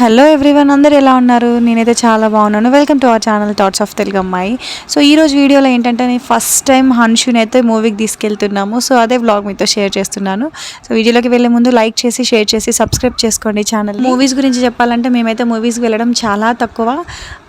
Hello everyone అందరు ఎలా ఉన్నారు? నేనైతే చాలా బాగున్నాను. Welcome to our channel thoughts of Telugu అమ్మాయి సో ఈ రోజు వీడియోలో ఏంటంటే నేను ఫస్ట్ టైం హన్షుని అయితే మూవీకి తీసుకెళ్తున్నాము. సో అదే బ్లాగ్ మీతో షేర్ చేస్తున్నాను. సో వీడియోలోకి వెళ్ళే ముందు లైక్ చేసి షేర్ చేసి సబ్స్క్రైబ్ చేసుకోండి ఛానల్ మూవీస్ గురించి చెప్పాలంటే మేమైతే మూవీస్కి వెళ్ళడం చాలా తక్కువ.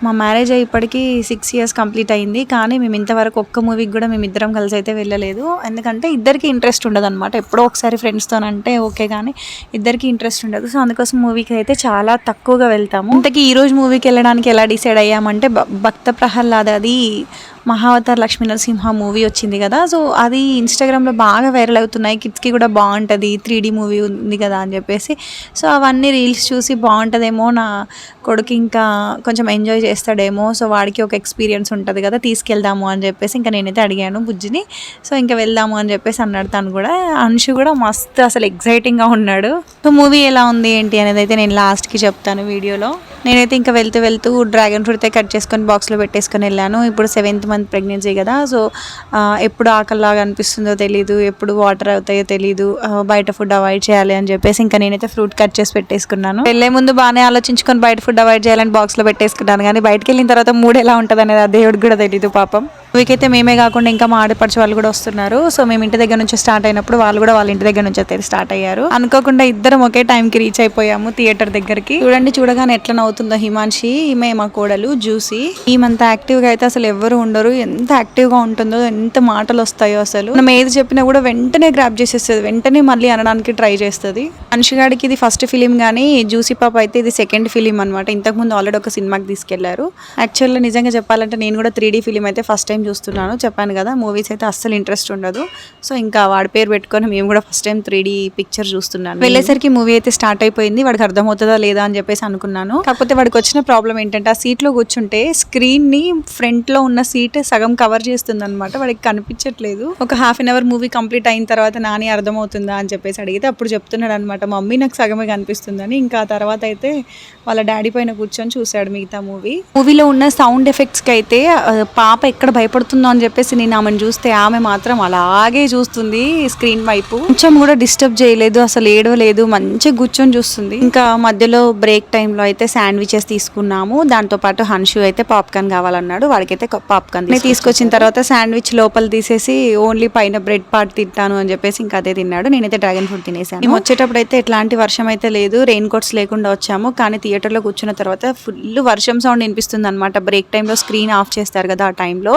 మా మ్యారేజ్ అయ్యి ఇప్పటికీ సిక్స్ ఇయర్స్ కంప్లీట్ అయింది. కానీ మేము ఇంతవరకు ఒక్క మూవీకి కూడా మేము ఇద్దరం కలిసి అయితే వెళ్ళలేదు. ఎందుకంటే ఇద్దరికి ఇంట్రెస్ట్ ఉండదు అనమాట ఎప్పుడో ఒకసారి ఫ్రెండ్స్తోనంటే ఓకే కానీ ఇద్దరికి ఇంట్రెస్ట్ ఉండదు. సో అందుకోసం మూవీకి అయితే చాలా తక్కువ ఎక్కువగా వెళ్తాము. ఇంతకీ ఈ రోజు మూవీకి వెళ్ళడానికి ఎలా డిసైడ్ అయ్యామంటే భక్త ప్రహ్లాద్ అది మహావతార్ లక్ష్మీ నరసింహ మూవీ వచ్చింది కదా. సో అది ఇన్స్టాగ్రామ్లో బాగా వైరల్ అవుతున్నాయి. కిడ్స్కి కూడా బాగుంటుంది. త్రీ డీ మూవీ ఉంది కదా అని చెప్పేసి. సో అవన్నీ రీల్స్ చూసి బాగుంటుందేమో నా కొడుకు ఇంకా కొంచెం ఎంజాయ్ చేస్తాడేమో సో వాడికి ఒక ఎక్స్పీరియన్స్ ఉంటుంది కదా తీసుకెళ్దాము అని చెప్పేసి ఇంకా నేనైతే అడిగాను బుజ్జిని. సో ఇంకా వెళ్దాము అని చెప్పేసి అన్నాడు తను కూడా. అంశు కూడా మస్తు అసలు ఎగ్జైటింగ్గా ఉన్నాడు. సో మూవీ ఎలా ఉంది ఏంటి అనేది అయితే నేను లాస్ట్కి చెప్తాను వీడియోలో. నేనైతే ఇంకా వెళ్తూ వెళ్తూ డ్రాగన్ ఫ్రూట్ అయితే కట్ చేసుకొని బాక్స్లో పెట్టేసుకొని వెళ్ళాను. ఇప్పుడు సెవెంత్ మంత్ ప్రెగ్నెన్సీ కదా సో ఎప్పుడు ఆకలిలాగా అనిపిస్తుందో తెలీదు ఎప్పుడు వాటర్ అవుతాయో తెలీదు బయట ఫుడ్ అవాయిడ్ చేయాలి అని చెప్పేసి ఇంకా నేనైతే ఫ్రూట్ కట్ చేసి పెట్టేసుకున్నాను. వెళ్ళే ముందు బాగానే ఆలోచించుకొని బయట ఫుడ్ అవాయిడ్ చేయాలని బాక్స్లో పెట్టేసుకుంటాను. కానీ బయటకు వెళ్ళిన తర్వాత మూడు ఎలా ఉంటుంది అనేది ఆ దేవుడికి కూడా తెలీదు పాపం. వీకైతే మేమే కాకుండా ఇంకా మా ఆడపడిచి వాళ్ళు కూడా వస్తున్నారు. సో మేము ఇంటి దగ్గర నుంచి స్టార్ట్ అయినప్పుడు వాళ్ళు కూడా వాళ్ళ ఇంటి దగ్గర నుంచి అయితే స్టార్ట్ అయ్యారు. అనుకోకుండా ఇద్దరం ఒకే టైంకి రీచ్ అయిపోయాము థియేటర్ దగ్గరికి. చూడండి చూడగానే ఎట్లా నవ్వుతుందో హిమాన్షి ఈమె మా కోడలు జ్యూసీ ఈమెంత యాక్టివ్గా అయితే అసలు ఎవరు ఉండరు. ఎంత యాక్టివ్గా ఉంటుందో ఎంత మాటలు వస్తాయో అసలు. మనం ఏది చెప్పినా కూడా వెంటనే గ్రాప్ చేసేస్తుంది. వెంటనే మళ్ళీ అనడానికి ట్రై చేస్తుంది. మనిషిగాడికి ఇది ఫస్ట్ ఫిలిం కానీ జ్యూసీ పాప అయితే ఇది సెకండ్ ఫిలిం అనమాట ఇంతకుముందు ఆల్రెడీ ఒక సినిమాకి తీసుకెళ్ళారు. యాక్చువల్గా నిజంగా చెప్పాలంటే నేను కూడా త్రీ ఫిలిం అయితే ఫస్ట్ టైం చూస్తున్నాను చెప్పాను కదా మూవీస్ అయితే అస్సలు ఇంట్రెస్ట్ ఉండదు. సో ఇంకా వాడి పేరు పెట్టుకొని మేము కూడా ఫస్ట్ టైం త్రీ పిక్చర్ చూస్తున్నాను. వెళ్ళేసరికి మూవీ అయితే స్టార్ట్ అయిపోయింది వాడికి అర్థమవుతుందా లేదా అని చెప్పేసి అనుకున్నాను. కాకపోతే వాడికి వచ్చిన ప్రాబ్లం ఏంటంటే ఆ సీట్లో కూర్చుంటే స్క్రీన్ని ఫ్రంట్లో ఉన్న సీట్ సగం కవర్ చేస్తుంది అనమాట వాడికి కనిపించట్లేదు. ఒక half an hour movie complete అయిన తర్వాత నాని అర్థమవుతుందా అని చెప్పేసి అడిగితే అప్పుడు చెప్తున్నాడు అనమాట మమ్మీ నాకు సగమే కనిపిస్తుందని. ఇంకా ఆ తర్వాత అయితే వాళ్ళ డాడీ పైన కూర్చొని చూశాడు మిగతా మూవీ మూవీలో ఉన్న సౌండ్ ఎఫెక్ట్స్కి అయితే ఆ, పాప ఎక్కడ భయపడుతుందో అని చెప్పేసి నేను ఆమెను చూస్తే ఆమె మాత్రం అలాగే చూస్తుంది స్క్రీన్ వైపు. కొంచెం కూడా డిస్టర్బ్ చేయలేదు అసలు ఏడవలేదు మంచిగా కూర్చొని చూస్తుంది. ఇంకా మధ్యలో బ్రేక్ టైంలో అయితే శాండ్విచెస్ తీసుకున్నాము. దాంతో పాటు హన్షు అయితే పాప్కార్న్ కావాలన్నాడు. వాడికైతే పాప్కార్న్ తీసుకొచ్చిన తర్వాత శాండ్విచ్ లోపల తీసేసి ఓన్లీ పైన బ్రెడ్ పార్ట్ తింటాను అని చెప్పేసి ఇంకా అదే తిన్నాడు. నేనైతే డ్రాగన్ ఫ్రూట్ తినేసాను. మేము వచ్చేటప్పుడు అయితే ఎట్లాంటి వర్షం అయితే లేదు. రెయిన్ కోట్స్ లేకుండా వచ్చాము. కానీ థియేటర్లో కూర్చున్న తర్వాత ఫుల్ వర్షం సౌండ్ వినిపిస్తుంది అనమాట బ్రేక్ టైంలో స్క్రీన్ ఆఫ్ చేస్తారు కదా ఆ టైంలో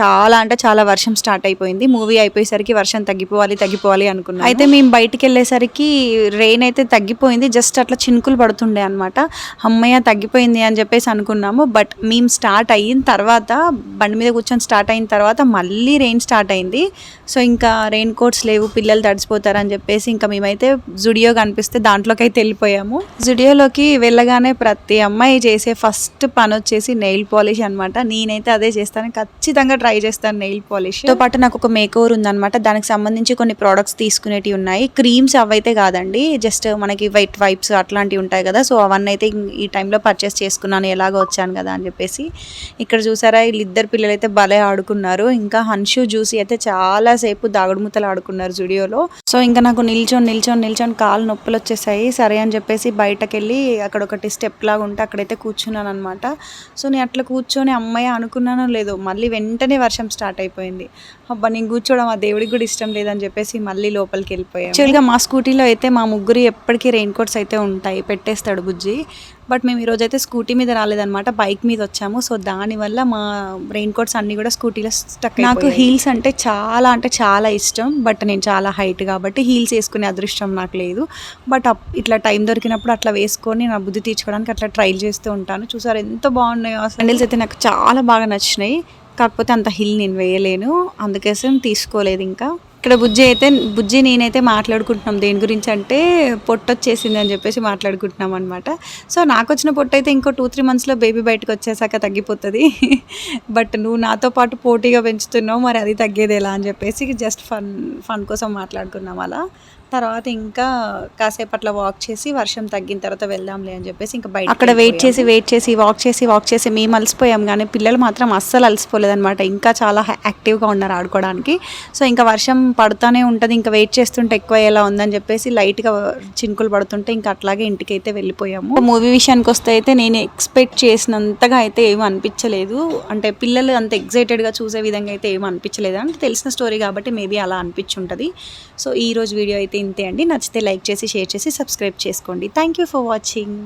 చాలా అంటే చాలా వర్షం స్టార్ట్ అయిపోయింది. మూవీ అయిపోయేసరికి వర్షం తగ్గిపోవాలి తగ్గిపోవాలి అనుకున్నాం అయితే మేము బయటికి వెళ్ళేసరికి రెయిన్ అయితే తగ్గిపోయింది. జస్ట్ అట్లా చినుకులు పడుతుండే అనమాట అమ్మయ్య తగ్గిపోయింది అని చెప్పేసి అనుకున్నాము. బట్ మేము స్టార్ట్ అయిన తర్వాత బండి మీద కూర్చొని స్టార్ట్ అయిన తర్వాత మళ్ళీ రెయిన్ స్టార్ట్ అయింది. సో ఇంకా రెయిన్ కోట్స్ లేవు పిల్లలు తడిసిపోతారని చెప్పేసి ఇంకా మేమైతే జుడియో కనిపిస్తే దాంట్లోకి అయితే వెళ్ళిపోయాము. జుడియోలోకి వెళ్ళగానే ప్రతి అమ్మాయి చేసే ఫస్ట్ పని వచ్చేసి నెయిల్ పాలిష్ అనమాట నేనైతే అదే చేస్తాను. ఖచ్చితంగా ట్రై చేస్తాను నెయిల్ పాలిష్. తో పాటు నాకు ఒక మేక్ ఓవర్ దానికి సంబంధించి కొన్ని ప్రోడక్ట్స్ తీసుకునేటివి ఉన్నాయి. క్రీమ్స్ అవైతే కాదండి. జస్ట్ మనకి వైట్ వైప్స్ అట్లాంటివి ఉంటాయి కదా. సో అవన్నీ అయితే ఈ టైంలో పర్చేస్ చేసుకున్నాను. ఎలాగో వచ్చాను కదా అని చెప్పేసి. ఇక్కడ చూసారా వీళ్ళిద్దరు పిల్లలు అయితే భలే ఆడుకున్నారు. ఇంకా హన్షు జ్యూసి అయితే చాలా సేపు దాగుడుమూతలు ఆడుకున్నారు జుడియోలో. సో ఇంకా నాకు నిల్చొని నిల్చొని నిల్చొని కాలు నొప్పులు వచ్చేసాయి సరే అని చెప్పేసి బయటకు వెళ్ళి అక్కడ ఒకటి స్టెప్ లాగా ఉంటే అక్కడైతే కూర్చున్నాను అనమాట సో నేను అట్లా కూర్చొని అమ్మాయి అనుకున్నానో లేదో మళ్ళీ వెంటనే వర్షం స్టార్ట్ అయిపోయింది. అబ్బా నేను కూర్చోవడం ఆ దేవుడికి కూడా ఇష్టం లేదని చెప్పేసి మళ్ళీ లోపలికి వెళ్ళిపోయాను యాక్చువల్గా మా స్కూటీలో అయితే మా ముగ్గురు ఎప్పటికీ రెయిన్ కోట్స్ అయితే ఉంటాయి పెట్టేస్తాడు బుజ్జి. బట్ మేము ఈరోజు అయితే స్కూటీ మీద రాలేదన్నమాట బైక్ మీద వచ్చాము. సో దానివల్ల మా రెయిన్ కోట్స్ అన్ని కూడా స్కూటీలో స్టక్ నాకు హీల్స్ అంటే చాలా అంటే చాలా ఇష్టం బట్ నేను చాలా హైట్ కాబట్టి హీల్స్ వేసుకునే అదృష్టం నాకు లేదు. బట్ అప్- ఇట్లా టైం దొరికినప్పుడు అట్లా వేసుకొని నా బుద్ధి తీర్చుకోవడానికి అట్లా ట్రైల్ చేస్తూ ఉంటాను. చూసారు ఎంత బాగున్నాయో శాండిల్స్ అయితే నాకు చాలా బాగా నచ్చినాయి. కాకపోతే అంత హిల్ నేను వేయలేను. అందుకోసం తీసుకోలేదు ఇంకా. ఇక్కడ బుజ్జి అయితే బుజ్జి నేనైతే మాట్లాడుకుంటున్నాం. దేని గురించి అంటే పొట్టు వచ్చేసింది అని చెప్పేసి మాట్లాడుకుంటున్నాం అనమాట సో నాకు వచ్చిన పొట్టు అయితే ఇంకో టూ త్రీ మంత్స్లో బేబీ బయటకు వచ్చేసాక తగ్గిపోతుంది. బట్ నువ్వు నాతో పాటు పోటీగా పెంచుతున్నావు. మరి అది తగ్గేది ఎలా అని చెప్పేసి జస్ట్ ఫన్ ఫన్ కోసం మాట్లాడుకున్నాం అలా. తర్వాత ఇంకా కాసేపు అట్లా వాక్ చేసి వర్షం తగ్గిన తర్వాత వెళ్దాంలే అని చెప్పేసి ఇంకా బయట అక్కడ వెయిట్ చేసి వెయిట్ చేసి వాక్ చేసి వాక్ చేసి మేము అలసిపోయాం కానీ పిల్లలు మాత్రం అస్సలు అలసిపోలేదన్నమాట. ఇంకా చాలా యాక్టివ్గా ఉన్నారు ఆడుకోవడానికి. సో ఇంకా వర్షం పడుతూనే ఉంటుంది. ఇంకా వెయిట్ చేస్తుంటే ఎక్కువ ఎలా ఉందని చెప్పేసి లైట్గా చినుకులు పడుతుంటే ఇంకా అట్లాగే ఇంటికి అయితే వెళ్ళిపోయాము మూవీ విషయానికి వస్తే అయితే నేను ఎక్స్పెక్ట్ చేసినంతగా అయితే ఏమీ అనిపించలేదు. అంటే పిల్లలు అంత ఎగ్జైటెడ్గా చూసే విధంగా అయితే ఏమీ అనిపించలేదు. అంటే తెలిసిన స్టోరీ కాబట్టి మేబీ అలా అనిపించుంటుంది. సో ఈ రోజు వీడియో అయితే ఇంతే అండి. నచ్చితే లైక్ చేసి షేర్ చేసి సబ్స్క్రైబ్ చేసుకోండి. Thank you for watching